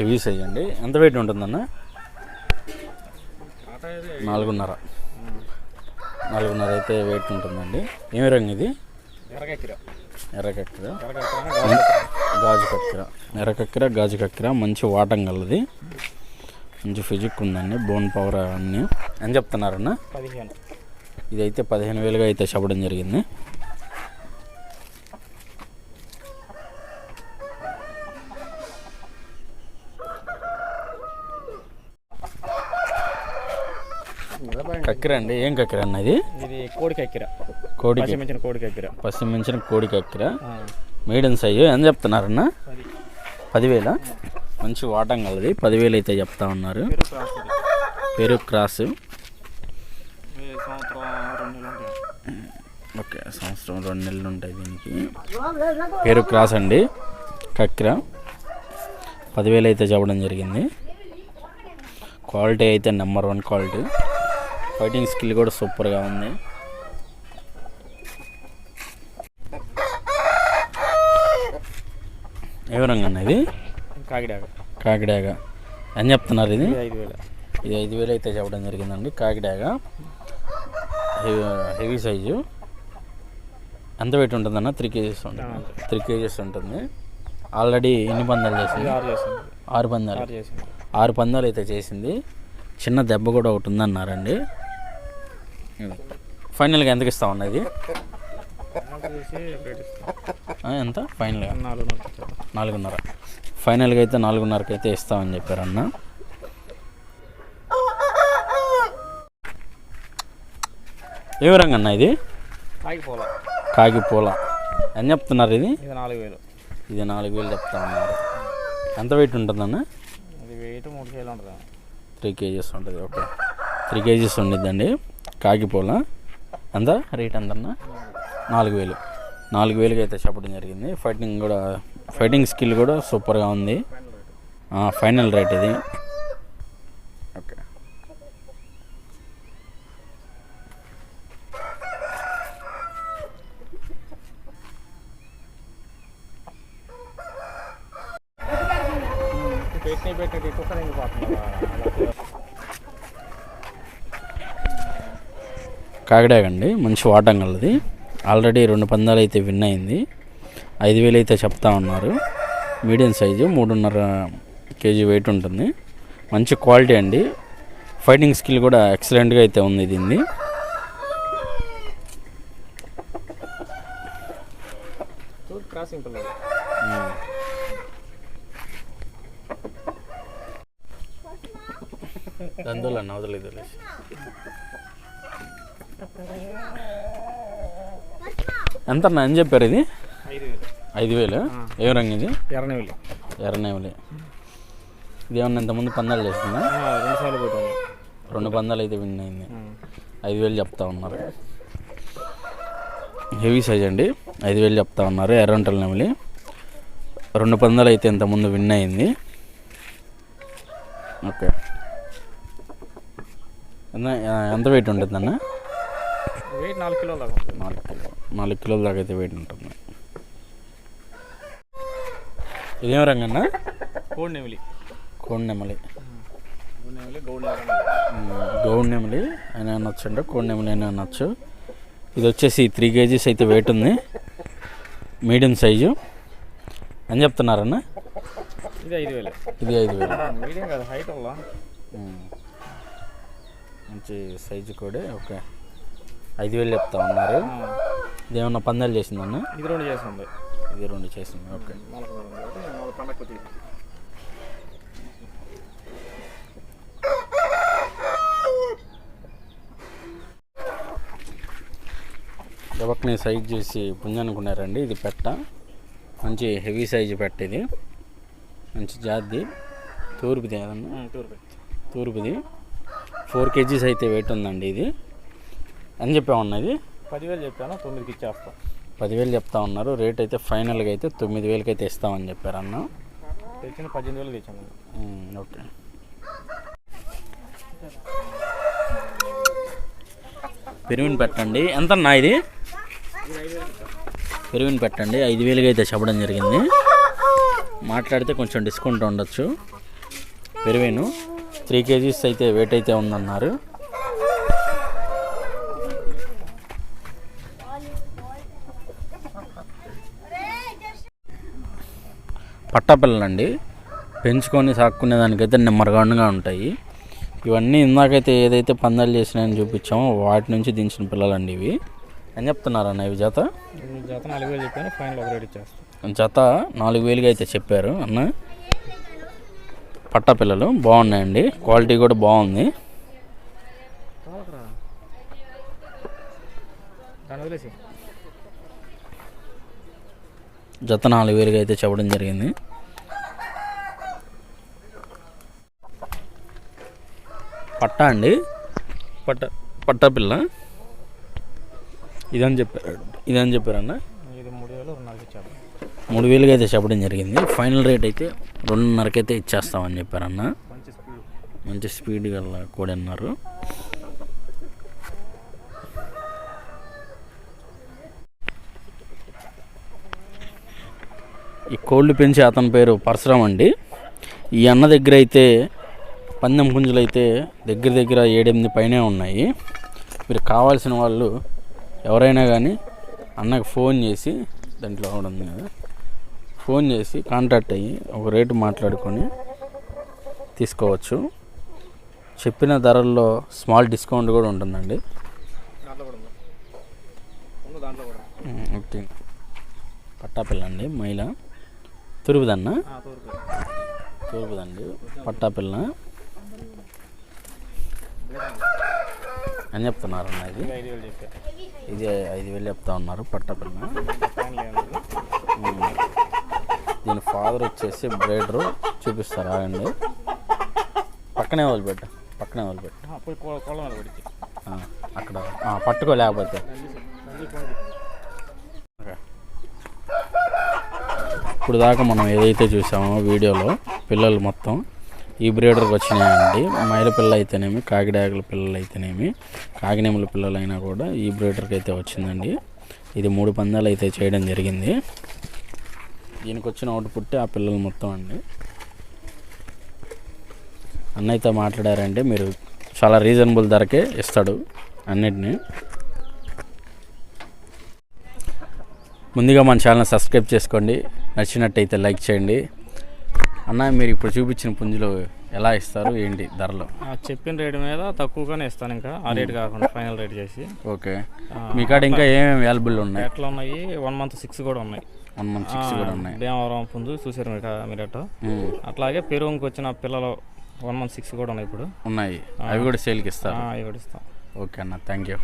Heavy size అండి. ఎంత weight ఉంటుందన్న? నాలుగున్నర. నాలుగున్నర అయితే వెయిట్ ఉంటుందండి. ఏమి రంగు ఇది? ఎరగెక్కిర ఎర్ర కక్కెర ఎరగెక్కిర గాజు కక్కెర. ఎర్ర కక్కెర గాజు కక్కెర మంచి వాటం కలది. మంచి ఫిజిక్ ఉందండి. బోన్ పవర్ అన్నీ. అని చెప్తున్నారన్న? పదిహేను. ఇదైతే పదిహేను వేలుగా అయితే చెప్పడం జరిగింది. కక్కెర అండి? ఏం కక్కెర అన్న ఇది? ఇది కోడికి ఎక్కిర కోడికి? పసిమించిన కోడికి ఎక్కిర పశ్చిమించిన కోడి కక్కెర మీడియం సైజు ఎంత చెప్తున్నారన్న? పది. పదివేల? మంచి వాటం కలది. పదివేలు అయితే చెప్తా ఉన్నారు. పేరు క్రాస్. ఓకే సంవత్సరం రెండు నెలలు ఉంటాయి దీనికి. పేరు క్రాస్ అండి. కక్కిర. పదివేలు అయితే చెప్పడం జరిగింది. క్వాలిటీ అయితే number one quality fighting skill కూడా సూపర్గా ఉంది. ఏ రంగు అన్న ఇది? కాకిడాక. కాకిడాగ అని చెప్తున్నారు ఇది? ఇది ఐదు వేల. ఇది ఐదు వేలు అయితే చెప్పడం జరిగిందండి. కాకిడాగ హెవీ హెవీ సైజు. ఎంత వెయిట్ ఉంటుందన్న? త్రీ కేజీస్ ఉంటుంది? త్రీ కేజీస్ ఉంటుంది. ఆల్రెడీ ఎన్ని పందాలు చేసింది? ఆరు పందాలు. ఆరు పందాలు అయితే చేసింది. చిన్న దెబ్బ కూడా ఒకటి ఉందన్నారండి. ఫైనల్గా ఎంతకి ఇస్తా ఉన్నది ఎంత? ఫైనల్గా నాలుగున్నర. ఫైనల్గా అయితే నాలుగున్నరకి అయితే ఇస్తామని చెప్పారన్న ఏ రంగు అన్న ఇది? ఆగిపోలే కాకి పూల ఎంత చెప్తున్నారు ఇది? ఇది నాలుగు వేలు. ఇది నాలుగు వేలు చెప్తా ఉన్నారు ఎంత వెయిట్ ఉంటుందన్న ఇది వెయిట్ మూడు కేజీలు ఉంటుంది. త్రీ కేజీస్ ఉంటుంది ఓకే. త్రీ కేజీస్ ఉండిద్దండి. కాకి పూల ఎంత రేట్ ఎంత అన్న నాలుగు వేలు. నాలుగు వేలుకి అయితే చెప్పడం జరిగింది. ఫైటింగ్ కూడా ఫైటింగ్ స్కిల్ కూడా సూపర్గా ఉంది. ఆ, ఫైనల్ రేట్ ఇది. ఓకే. పెట్టిన ఎందుకు పోతున్నా కాకిడాగ అండి మంచి వాటం కలది ఆల్రెడీ రెండు పందాలు అయితే విన్ అయింది. ఐదు వేలు అయితే చెప్తా ఉన్నారు. మీడియం సైజు మూడున్నర కేజీ వెయిట్ ఉంటుంది. మంచి క్వాలిటీ అండి. ఫైటింగ్ స్కిల్ కూడా ఎక్సలెంట్గా అయితే ఉంది దీన్ని. అందులో నవదలేదు ఎంత అన్న అని చెప్పారు ఇది? ఐదు వేలు. ఏ రంగు ఇది? ఎర్రనెల్లి ఎర్రనేవులే. ఇది ఏమన్నా ఇంతకుముందు పందాలు చేస్తుందా రెండు పందాలు అయితే విన్ అయింది. ఐదు వేలు చెప్తా ఉన్నారు. హెవీ సైజ్ అండి. ఐదు వేలు చెప్తా ఉన్నారు. ఎర్రంటల నెమలి రెండు పందాలు అయితే ఇంతకుముందు విన్ అయింది. ఓకే. అన్న, ఎంత వెయిట్ ఉంటుంది అన్న వెయిట్ నాలుగు కిలోలు దాకా ఉంటుంది. నాలుగు కిలో నాలుగు కిలోల దాకా అయితే వెయిట్ ఉంటుంది. ఇదేం రంగు అన్న కోడి నెమిలి. కోడి నెమలి. గౌడ్ నెమలి అయినా అనొచ్చు అంటే కోడి నెమలి అయినా అనొచ్చు. ఇది వచ్చేసి త్రీ కేజీస్ అయితే వెయిట్ ఉంది. Medium size. అని చెప్తున్నారన్న? ఇది ఐదు వేలు. ఇది ఐదు వేలు. మీడియం కాదు హైట్. మంచి సైజు కూడా ఓకే. ఐదు వేలు చెప్తా ఉన్నారు. ఇది ఏమన్నా పందాలు చేసిందన్న ఇది రెండు చేస్తుంది ఇది రెండు చేసింది ఓకే. ఎవరిని సైజ్ చేసి పుంజనుకున్నారండి. ఇది పెట్ట. మంచి హెవీ సైజు పెట్ట ఇది. మంచి జాతి తూర్పుది ఏదన్నా? తూర్పుది. ఫోర్ కేజీస్ అయితే వెయిట్ ఉందండి ఇది. అని చెప్పామన్నది పదివేలు చెప్పాను? తొమ్మిదికి ఇచ్చేస్తా. పదివేలు చెప్తా ఉన్నారు. రేట్ అయితే ఫైనల్గా అయితే తొమ్మిది వేలకి అయితే ఇస్తామని చెప్పారు అన్న. తెచ్చిన పద్దెనిమిది వేలు తెచ్చాను ఓకే. పెరువిని పెట్టండి. ఎంత అన్నా ఇది? పెరువిని పెట్టండి. ఐదు వేలుగా అయితే చెప్పడం జరిగింది. మాట్లాడితే కొంచెం డిస్కౌంట్ ఉండొచ్చు. పెరువేను త్రీ కేజీస్ అయితే వెయిట్ అయితే ఉందన్నారు. పట్టపిల్లలండి. పెంచుకొని సాక్కునే దానికైతే నెమ్మరగాండుగా ఉంటాయి. ఇవన్నీ ఇందాకైతే ఏదైతే పందాలు చేసినాయని చూపించామో వాటి నుంచి దించిన పిల్లలండి ఇవి. అని చెప్తున్నారన్న ఇవి జత? ఈ జత నాలుగు వేలు చెప్పాను ఫైనల్ ఒక రేట్ ఇచ్చేస్తాం జత నాలుగు వేలుగా అయితే చెప్పారు అన్న. పట్ట పిల్లలు బాగున్నాయండి క్వాలిటీ కూడా బాగుంది. వదిలేసి జత నాలుగు వేలుగా అయితే చెప్పడం జరిగింది. పట్ట అండి? పట్ట పట్ట పిల్ల. ఇదని చెప్పారు ఇదని చెప్పారన్న? ఇది మూడు వేలుగా అయితే చెప్పడం జరిగింది. ఫైనల్ రేట్ అయితే రెండున్నరకైతే ఇచ్చేస్తామని చెప్పారన్న. మంచి స్పీడ్. మంచి స్పీడ్ గల కూడా అన్నారు ఈ కోళ్ళు పెంచి అతని పేరు పరశురామ్ అండి. ఈ అన్న దగ్గర అయితే పందెం పుంజులు అయితే దగ్గర దగ్గర ఏడెనిమిది పైనే ఉన్నాయి. మీరు కావాల్సిన వాళ్ళు ఎవరైనా కానీ అన్నకు ఫోన్ చేసి దాంట్లో కదా ఫోన్ చేసి కాంటాక్ట్ అయ్యి ఒక రేటు మాట్లాడుకొని తీసుకోవచ్చు. చెప్పిన ధరల్లో స్మాల్ డిస్కౌంట్ కూడా ఉంటుందండి. ఓకే. పట్టాపిల్ల అండి మైల తురుపుదన్న తూర్పు తురుపుదండి పట్టాపిల్ల అని చెప్తున్నారు అన్న ఇది ఇది ఐదు వేలు చెప్తా ఉన్నారు పట్టాపిల్ల. దీని ఫాదర్ వచ్చేసి బ్రైడరు చూపిస్తారు ఆగండి పక్కనే వదిలిపెట్టు పక్కనే వదిలిపెట్టు. అక్కడ. పట్టుకోలేకపోతే ఇప్పుడు దాకా మనం ఏదైతే చూసామో వీడియోలో పిల్లలు మొత్తం ఈ బ్రీడర్కి వచ్చినాయండి. మైల పిల్ల అయితేనేమి కాకిడాకుల పిల్లలు అయితేనేమి కాకినేముల పిల్లలైనా కూడా ఈ బ్రీడర్కి అయితే వచ్చిందండి. ఇది మూడు పందాలు అయితే చేయడం జరిగింది. దీనికి వచ్చిన అవుట్పుట్ ఆ పిల్లలు మొత్తం అండి. అన్నయ్యతో మాట్లాడారంటే మీరు చాలా రీజనబుల్ ధరకే ఇస్తాడు అన్నిటినీ. ముందుగా మన ఛానల్ సబ్స్క్రైబ్ చేసుకోండి. నచ్చినట్టయితే లైక్ చేయండి. అన్న మీరు ఇప్పుడు చూపించిన పుంజులు ఎలా ఇస్తారు? ఏంటి ధరలు? చెప్పిన రేటు మీద తక్కువగానే ఇస్తాను ఇంకా. ఆ రేట్ కాకుండా ఫైనల్ రేట్ చేసి. ఓకే. మీ కాడ ఇంకా ఏమేమి అవైలబుల్ ఉన్నాయి? ఎట్లా ఉన్నాయి. వన్ మంత్ సిక్స్ కూడా ఉన్నాయి. వన్ మంత్ సిక్స్ కూడా ఉన్నాయి. భీమవరం పుంజు చూసారు మీరు మీరట అట్లాగే పెరుగుకి వచ్చిన పిల్లలు వన్ మంత్ సిక్స్ కూడా ఉన్నాయి ఇప్పుడు. ఉన్నాయి. అవి కూడా సేల్కి ఆ, ఇస్తారు. ఇవి కూడా ఇస్తాం. ఓకే అన్న థ్యాంక్ యూ